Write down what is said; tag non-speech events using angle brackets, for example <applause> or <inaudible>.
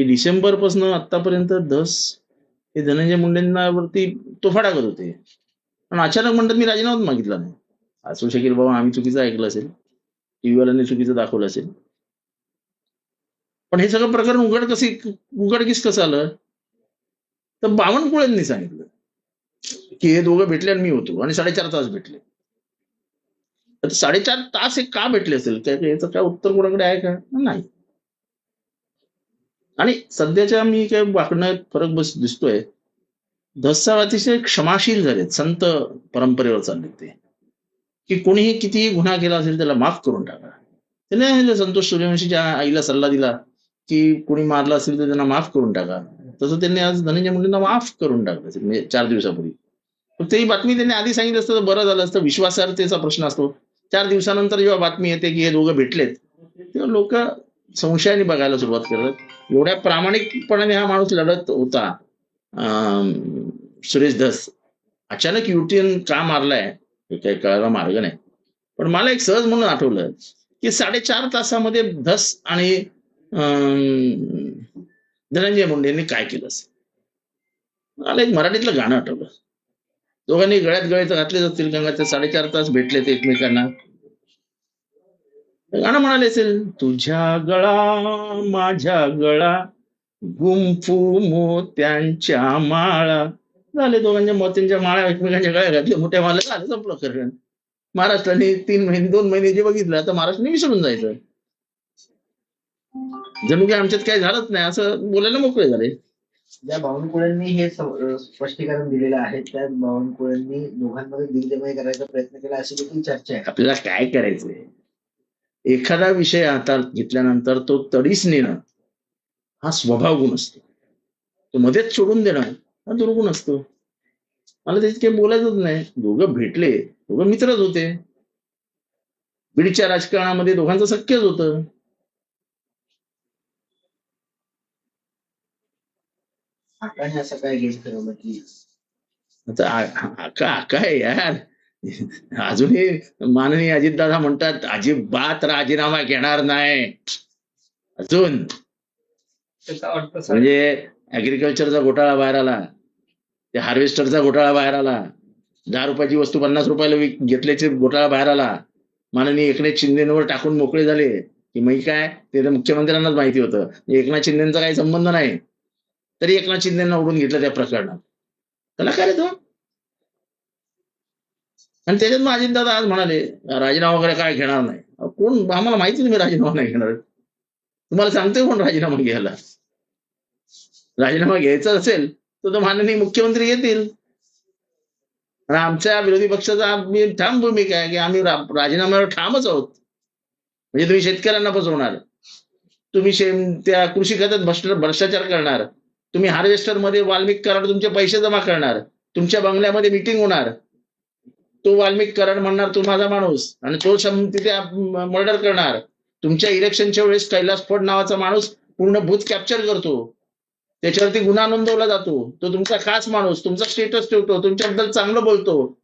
की डिसेंबरपासून आतापर्यंत धस हे धनंजय मुंडेंवरती तोफाडा करत होते. पण अचानक म्हणतात मी राजीनामाच मागितला नाही. असू शकेल बाबा आम्ही चुकीचं ऐकलं असेल. टीव्हीवाल्यांनी चुकीचं दाखवलं असेल. पण हे सगळं प्रकरण उघड कसे उघडकीस कसं आलं? तर बावनकुळ्यांनी सांगितलं की हे दोघं भेटले आणि मी होतो आणि साडेचार तास भेटले. तर साडेचार तास हे का भेटले असेल? काय याचं काय उत्तर कोणाकडे आहे का? नाही. आणि सध्याच्या मी काय वागण्यात फरक बस दिसतोय. धस्सा अतिशय क्षमाशील झालेत संत परंपरेवर चालले ते. की कोणीही कितीही गुन्हा केला असेल त्याला माफ करून टाका. त्याने संतोष सूर्यवंशीच्या आईला सल्ला दिला की कोणी मारला असेल तर त्यांना माफ करून टाका. तसं त्यांनी आज धनंजय मुलींना माफ करून टाकलं म्हणजे चार दिवसापूर्वी. फक्त ही बातमी त्यांनी आधी सांगितलं असतं तर बरं झालं असतं. विश्वासार्हतेचा प्रश्न असतो. चार दिवसानंतर जेव्हा बातमी येते की हे दोघं भेटलेत तेव्हा लोक संशयाने बघायला सुरुवात करतात. एवढ्या प्रामाणिकपणाने हा माणूस लढत होता. सुरेश धस. अचानक युटीएन का मारलाय हे काही कळायला मार्ग नाही. पण मला एक सहज म्हणून आठवलं की साडेचार तासामध्ये धस आणि अं, धनंजय मुंडे यांनी काय केलं मला एक मराठीतलं गाणं आठवलं. दोघांनी गळ्यात गळे तर जातील गंगा ते साडेचार तास भेटले एकमेकांना. गाणं म्हणाले असेल तुझ्या गळा माझ्या गळा गुंफू मोत्यांच्या माळा. झाले दोघांच्या मोत्यांच्या माळा एकमेकांच्या गळ्या घातल्या मोठ्या माला झालं संपलं करण महाराष्ट्राने तीन महिने दोन महिने जे बघितलं आता महाराष्ट्राने विसरून जायचं. जणू काही आमच्यात काही झालंच नाही असं बोलायला मोकळे झाले. ज्या बावनकुळेंनी हे स्पष्टीकरण दिलेलं आहे त्या बावनकुळेंनी दोघांमध्ये दिलजमाई करायचा प्रयत्न केला अशी देखील चर्चा आहे. आपल्याला काय करायचंय? एखादा विषय हातात घेतल्यानंतर तो तडीस नेणं हा स्वभाव गुण असतो तो मध्येच सोडून देणं हा दुर्गुण असतो मला त्याच्यात काही बोलायचंच नाही दोघं भेटले दोघं मित्रच होते बीडच्या राजकारणामध्ये दोघांचं शक्यच होतं आता आका यार <laughs> अजूनही माननीय अजितदादा म्हणतात अजिबात राजीनामा घेणार नाही. अजून. म्हणजे ऍग्रिकल्चरचा घोटाळा बाहेर आला ते हार्वेस्टरचा घोटाळा बाहेर आला दहा रुपयाची वस्तू पन्नास रुपयाला घेतल्याचे घोटाळा बाहेर आला. माननीय एकनाथ शिंदेवर टाकून मोकळे झाले. की मग काय? ते तर मुख्यमंत्र्यांनाच माहिती होतं. एकनाथ शिंदेचा काही संबंध नाही. तरी एकनाथ शिंदेना उडून घेतलं त्या प्रकरणात. त्याला काय रे तो आणि त्याच्यात मग अजितदादा आज म्हणाले राजीनामा वगैरे काय घेणार नाही. कोण? आम्हाला माहिती नाही मी राजीनामा नाही घेणार. तुम्हाला सांगतोय कोण राजीनामा घ्यायला? राजीनामा घ्यायचा असेल तर तो माननीय मुख्यमंत्री येतील. आणि आमच्या विरोधी पक्षाचा मी ठाम भूमिका आहे की आम्ही राजीनाम्यावर ठामच आहोत. म्हणजे तुम्ही शेतकऱ्यांना फसवणार. तुम्ही शे- त्या कृषी खात्यात भ्रष्ट- भ्रष्टाचार करणार. तुम्ही हार्वेस्टरमध्ये वाल्मिक करणार तुमचे पैसे जमा करणार. तुमच्या बंगल्यामध्ये मिटिंग होणार. तो वाल्मिक कराड म्हणणार तो माझा माणूस. आणि तो तिथे मर्डर करणार. तुमच्या इलेक्शनच्या वेळेस कैलास फड नावाचा माणूस पूर्ण भूत कॅप्चर करतो. त्याच्यावरती गुन्हा नोंदवला जातो. तो तुमचा खास माणूस तुमचा स्टेटस ठेवतो तुमच्याबद्दल चांगलं बोलतो.